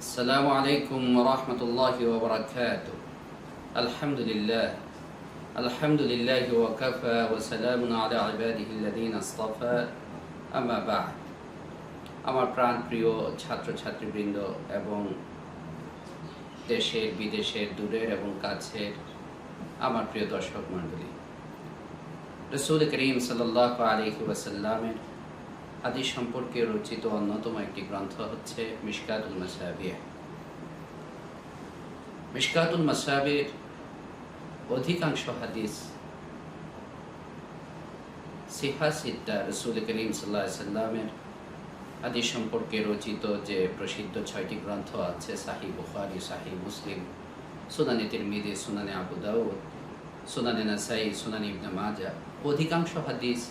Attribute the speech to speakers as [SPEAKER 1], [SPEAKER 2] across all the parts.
[SPEAKER 1] السلام عليكم ورحمة الله وبركاته الحمد لله الحمد لله وكفى وسلام على عباده الذين اصطفى أما بعد আমার প্রাণ প্রিয় ছাত্রছাত্রীবৃন্দ এবং দেশের বিদেশের দূরের এবং কাছের আমার প্রিয় দর্শক মণ্ডলী রসুল করিম সাল্লাহ আলহি ওয়াসাল্লামের হাদিস সম্পর্কে রচিত অন্যতম একটি গ্রন্থ হচ্ছে মিশকাতুল মাসাবিয়া মিশকাতুল মাসাবির অধিকাংশ হাদিস সিহা সিদ্দা রসুল করিম সাল্লাহ সাল্লামের হাদিস সম্পর্কে রচিত যে প্রসিদ্ধ ছয়টি গ্রন্থ আছে, সাহি বুখারি, সাহি মুসলিম, সুনানি তিরমিদি সুনানি আবু দাউদ, সুনানি নাসাই, সুনানি ইবনে মাজা অধিকাংশ হাদিস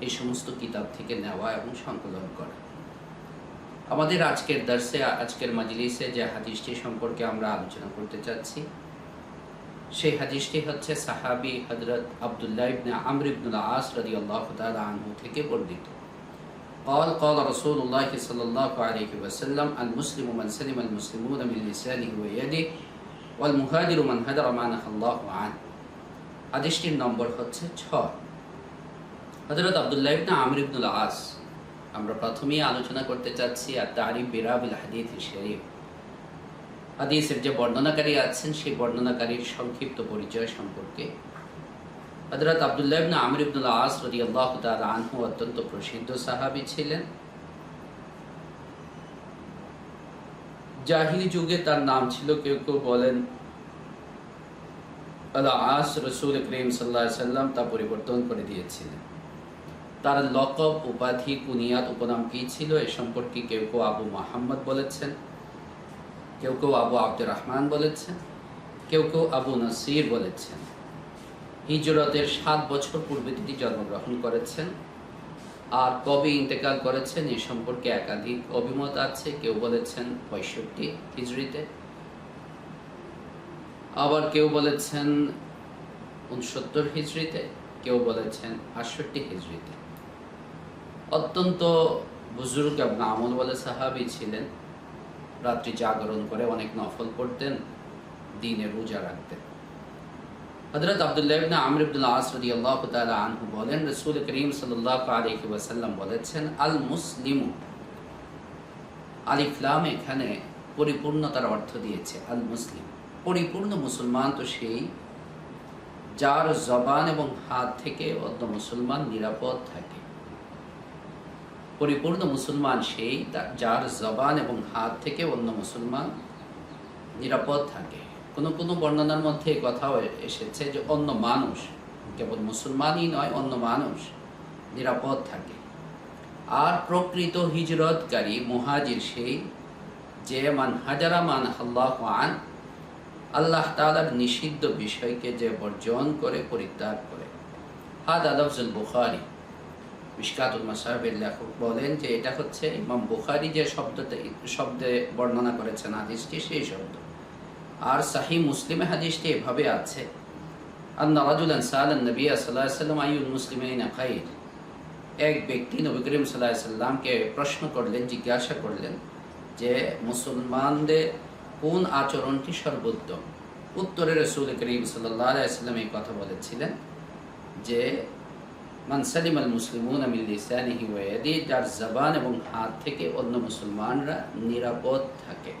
[SPEAKER 1] এই সমস্ত কিতাব থেকে নেওয়া এবং সংকলন করা আমাদের আজকের দার্সে আজকের মাজলিসে যে হাদিসটি সম্পর্কে আমরা আলোচনা করতে চাচ্ছি সেই হাদিসটি হচ্ছে সাহাবি হজরত আবদুল্লাহ ইবনে আমর ইবনুল আস রাদিয়াল্লাহু তাআলা আনহু থেকে বর্ণিত قال قال رسول الله صلى الله عليه وسلم المسلم من سلم المسلمون من لسانه ويده والمهاجر من هجر ما نهى الله عنه হাদিসটির নম্বর হচ্ছে ছয় হজরত আবদুল্লাহ ইবনে আমর ইবনুল আস। আমরা প্রথমেই আলোচনা করতে চাচ্ছি আর তারিফ বিরাবিল হাদিস শরীফ। হাদিসের যে বর্ণনাকারী আছেন, সেই বর্ণনাকারীর সংক্ষিপ্ত পরিচয় সম্পর্কে। হজরত আবদুল্লাহ ইবনে আমর ইবনুল আস রাদিয়াল্লাহু তাআলা আনহু অত্যন্ত প্রসিদ্ধ সাহাবী ছিলেন। জাহিলি যুগে তার নাম ছিল, কেউ কেউ বলেন আল্লাহ আস রসুল করিম সাল্লাহ সাল্লাম তা পরিবর্তন করে দিয়েছিলেন। তার লকব, উপাধি, কুনিয়াত, উপনাম কি ছিল? এ সম্পর্কে কেউ কেউ আবু মাহমদ বলেছেন, কেউ কেউ আবু আব্দুর রহমান বলেছেন, কেউ কেউ আবু নাসির বলেছেন। হিজরতের সাত বছর পূর্বে তিনি জন্মগ্রহণ করেছেন। আর কবে ইন্তেকাল করেছেন এ সম্পর্কে একাধিক অভিমত আছে। কেউ বলেছেন পঁয়ষট্টি হিজড়িতে। আবার কেউ বলেছেন উনসত্তর হিজড়িতে। কেউ বলেছেন আটষট্টি হিজড়িতে। অত্যন্ত বুজুর্গ এবং আমল বলে সাহাবি ছিলেন। রাত্রি জাগরণ করে অনেক নফল পড়তেন, দিনে রোজা রাখতেন। হজরত আবদুল্লাহ ইবনে আমর ইবনুল আস আনহু বলেন, রাসূল করিম সাল্লাল্লাহু আলাইহি ওয়াসাল্লাম বলেছেন আল মুসলিমু আলিফ লাম এখানে পরিপূর্ণতার অর্থ দিয়েছে আল মুসলিম পরিপূর্ণ মুসলমান তো সেই যার জবান এবং হাত থেকে অন্য মুসলমান নিরাপদ থাকে। পরিপূর্ণ মুসলমান সেই যার জবান এবং হাত থেকে অন্য মুসলমান নিরাপদ থাকে। কোনো কোনো বর্ণনার মধ্যে কথাও এসেছে যে অন্য মানুষ, কেবল মুসলমানই নয়, অন্য মানুষ নিরাপদ থাকে। আর প্রকৃত হিজরতকারী, মুহাজির সেই যে মান হাজারা মান আল্লাহ আন, আল্লাহ তালার নিষিদ্ধ বিষয়কে যে বর্জন করে, পরিত্যাগ করে। হাদ আলফজুল বুখারি। মিশকাতুল মাসাহের লেখক বলেন যে এটা হচ্ছে ইমাম বুখারি যে শব্দতে, শব্দে বর্ণনা করেছেন হাদিসটি, সেই শব্দ। আর সাহি মুসলিমে হাদিসটি এভাবে আছে, আন্না রাজুলান সালান নবী সাল্লাহ সাল্লাম আইউল মুসলিমাইন খাইর। এক ব্যক্তি নবী করিম সাল্লাহ সাল্লামকে প্রশ্ন করলেন, জিজ্ঞাসা করলেন যে, মুসলমানদের কোন আচরণটি সর্বোত্তম? উত্তরে রসুল করিম সাল্লাহ সাল্লাম এই কথা বলেছিলেন যে মানসালিম আল মুসলিমুন আমিল লিসানিহি ওয়াদি যার জবান এবং হাত থেকে অন্য মুসলমানরা নিরাপদ থাকে।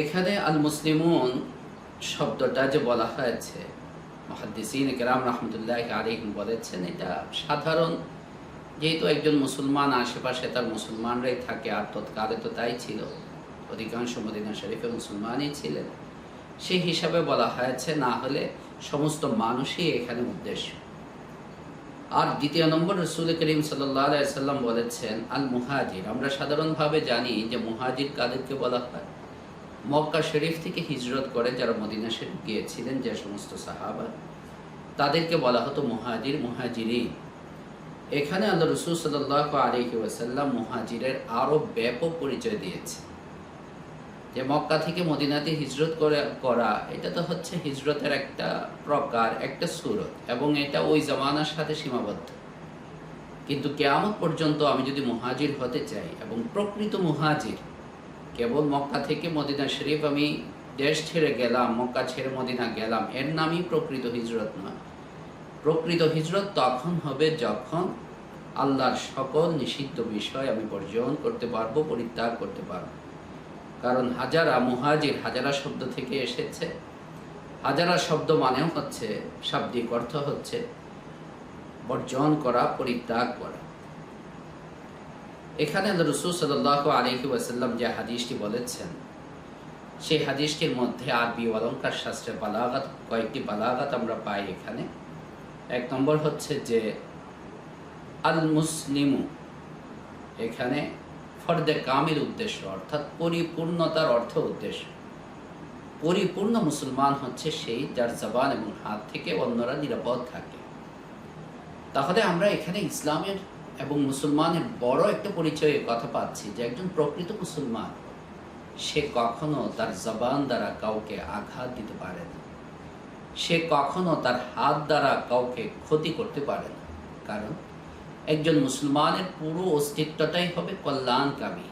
[SPEAKER 1] এখানে আল মুসলিমুন শব্দটা যে বলা হয়েছে, মহাদ্দিসিন কেরাম রহমতুল্লাহ আলিহিম বলেছেন, এটা সাধারণ। যেহেতু একজন মুসলমান আশেপাশে তার মুসলমানরাই থাকে, আর তৎকালে তো তাই ছিল। অধিকাংশ মদিনা শরীফে মুসলমানই ছিলেন। সেই হিসাবে বলা হয়েছে, না হলে সমস্ত মানুষই এখানে উদ্দেশ্য আর দ্বিতীয় নম্বর রসুল করিম সাল্লাম বলেছেন আল মুহাজির আমরা সাধারণভাবে জানি যে মুহাজির কাদেরকে বলা হয়? মক্কা শরীফ থেকে হিজরত করে যারা মদিনা শরীফ গিয়েছিলেন, যে সমস্ত সাহাবা, তাদেরকে বলা হতো মুহাজির মুহাজিরি এখানে আল্লাহ রসুল সাল্লাহ আলহি ওয়াসাল্লাম মুহাজিরের আরও ব্যাপক পরিচয় দিয়েছে যে মক্কা থেকে মদিনাতে হিজরত করে, করা, এটা তো হচ্ছে হিজরতের একটা প্রকার, একটা সুরত, এবং এটা ওই জামানার সাথে সীমাবদ্ধ। কিন্তু কেয়ামত পর্যন্ত আমি যদি মুহাজির হতে চাই, এবং প্রকৃত মুহাজির, কেবল মক্কা থেকে মদিনা শরীফ আমি দেশ ছেড়ে গেলাম, মক্কা ছেড়ে মদিনা গেলাম, এর নামই প্রকৃত হিজরত নয়। প্রকৃত হিজরত তখন হবে যখন আল্লাহর সকল নিষিদ্ধ বিষয় আমি বর্জন করতে পারব, পরিত্যাগ করতে পারব। কারণ হাজারা মুহাজির হাজারা শব্দ থেকে এসেছে। হাজারা শব্দ মানেও হচ্ছে শাব্দিক অর্থ হচ্ছে বর্জন করা, পরিত্যাগ করা। এখানে রসুল সাল্লাহ আলহি ওয়াসাল্লাম যে হাদিসটি বলেছেন, সেই হাদিসটির মধ্যে আরবি অলঙ্কার শাস্ত্রে বালাগাত, কয়েকটি বালাগাত আমরা পাই এখানে। এক নম্বর হচ্ছে যে আল মুসলিমু এখানে ফর্দে কামিল উদ্দেশ্য, অর্থাৎ পরিপূর্ণতার অর্থ উদ্দেশ্য। পরিপূর্ণ মুসলমান হচ্ছে সেই যার জবান এবং হাত থেকে অন্যরা নিরাপদ থাকে। তাহলে আমরা এখানে ইসলামের এবং মুসলমানের বড় একটা পরিচয়ের কথা পাচ্ছি যে একজন প্রকৃত মুসলমান, সে কখনো তার জবান দ্বারা কাউকে আঘাত দিতে পারে না। সে কখনো তার হাত দ্বারা কাউকে ক্ষতি করতে পারে না। কারণ একজন মুসলমানের পুরো অস্তিত্বটাই হবে কল্যাণকামী।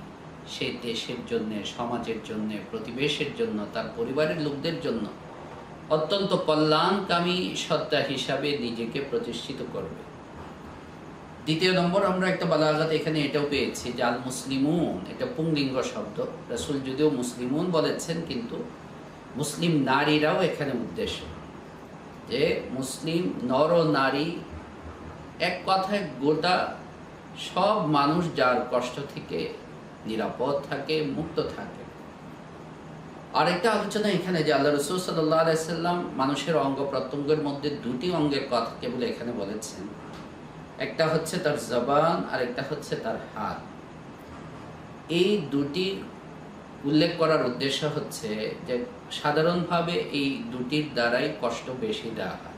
[SPEAKER 1] সে দেশের জন্য, সমাজের জন্য, প্রতিবেশের জন্য, তার পরিবারের লোকদের জন্য অত্যন্ত কল্যাণকামী সত্তা হিসাবে নিজেকে প্রতিষ্ঠিত করবে। দ্বিতীয় নম্বর, আমরা একটা বালাগাত এখানে এটাও পেয়েছি আল মুসলিমুন এটা পুংলিঙ্গ শব্দ। রাসুল যদিও মুসলিমুন বলেছেন, কিন্তু মুসলিম নারীরাও এখানে উদ্দেশ্য। যে মুসলিম নর নারী এক কথায় গোটা সব মানুষ যার কষ্ট থেকে নিরাপদ থাকে, মুক্ত থাকে। আরেকটা আলোচনা এখানে যে আল্লাহ রসুল আলাইসাল্লাম মানুষের অঙ্গ প্রত্যঙ্গের মধ্যে দুটি অঙ্গের কথা কেবল এখানে বলেছেন। একটা হচ্ছে তার জবান আর একটা হচ্ছে তার হাত। এই দুটি উল্লেখ করার উদ্দেশ্য হচ্ছে যে সাধারণভাবে এই দুটির দ্বারাই কষ্ট বেশি দেওয়া হয়।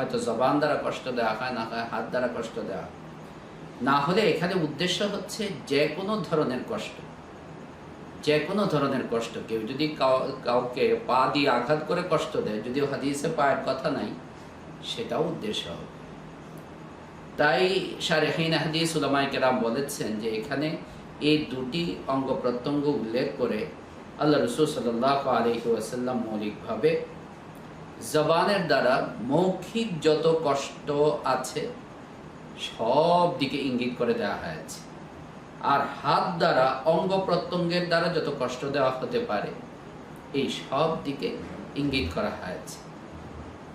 [SPEAKER 1] হয়তো জবান দ্বারা কষ্ট দেওয়া হয়, না হয় হাত দ্বারা কষ্ট দেওয়া না হলে এখানে উদ্দেশ্য হচ্ছে যে কোনো ধরনের কষ্ট। যে কোনো ধরনের কষ্ট। কেউ যদি কাউকে পা দিয়ে আঘাত করে কষ্ট দেয়, যদিও হাদিসে পায়ের কথা নাই, সেটাও উদ্দেশ্য হবে। তাই শারেহিন হাদিস উলামাই কেরাম বলেছেন যে এখানে এই দুটি অঙ্গ প্রত্যঙ্গ উল্লেখ করে আল্লাহ রসুল সাল্লাহ আলহি ওয়াসাল্লাম মৌলিকভাবে জবানের দ্বারা মৌখিক যত কষ্ট আছে সব দিকে ইঙ্গিত করে দেওয়া হয়েছে। আর হাত দ্বারা, অঙ্গ প্রত্যঙ্গের দ্বারা যত কষ্ট দেওয়া হতে পারে, এই সব দিকে ইঙ্গিত করা হয়েছে।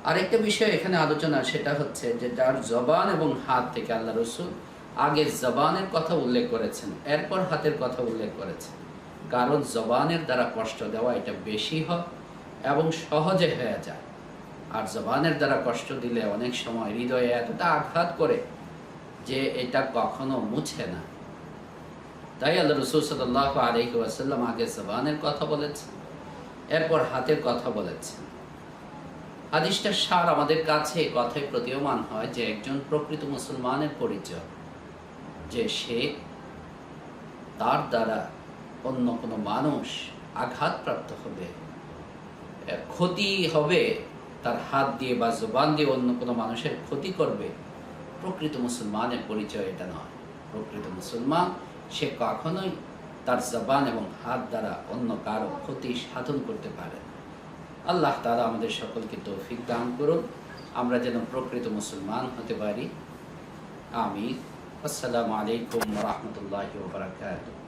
[SPEAKER 1] আরেকটা বিষয় এখানে আলোচনা, সেটা হচ্ছে যে যার জবান এবং হাত থেকে আল্লাহ রসুল আগে জবানের কথা উল্লেখ করেছেন, এরপর হাতের কথা উল্লেখ করেছেন। কারণ জবানের দ্বারা কষ্ট দেওয়া এটা বেশি হয় এবং সহজে হয়ে যায়। আর জবানের দ্বারা কষ্ট দিলে অনেক সময় হৃদয়ে এতটা আঘাত করে যে এটা কখনো মুছে না। তাই আল্লাহ রসুল সাল্লাহ আলহি ওয়াসাল্লাম আগে জবানের কথা বলেছেন, এরপর হাতের কথা বলেছেন। হাদিসটার সার আমাদের কাছে কথায় প্রতীয়মান হয় যে একজন প্রকৃত মুসলমানের পরিচয়, যে সে তার দ্বারা অন্য কোনো মানুষ আঘাতপ্রাপ্ত হবে ক্ষতি হবে তার হাত দিয়ে বা জবান দিয়ে অন্য কোনো মানুষের ক্ষতি করবে, প্রকৃত মুসলমানের পরিচয় এটা নয়। প্রকৃত মুসলমান, সে কখনোই তার জবান এবং হাত দ্বারা অন্য কারও ক্ষতি সাধন করতে পারে আল্লাহ তালা আমাদের সকলকে তৌফিক দান করুন। আমরা যেন প্রকৃত মুসলমান হতে পারি। আমি আসসালামু আলাইকুম রহমতুল্লাহ বারকাত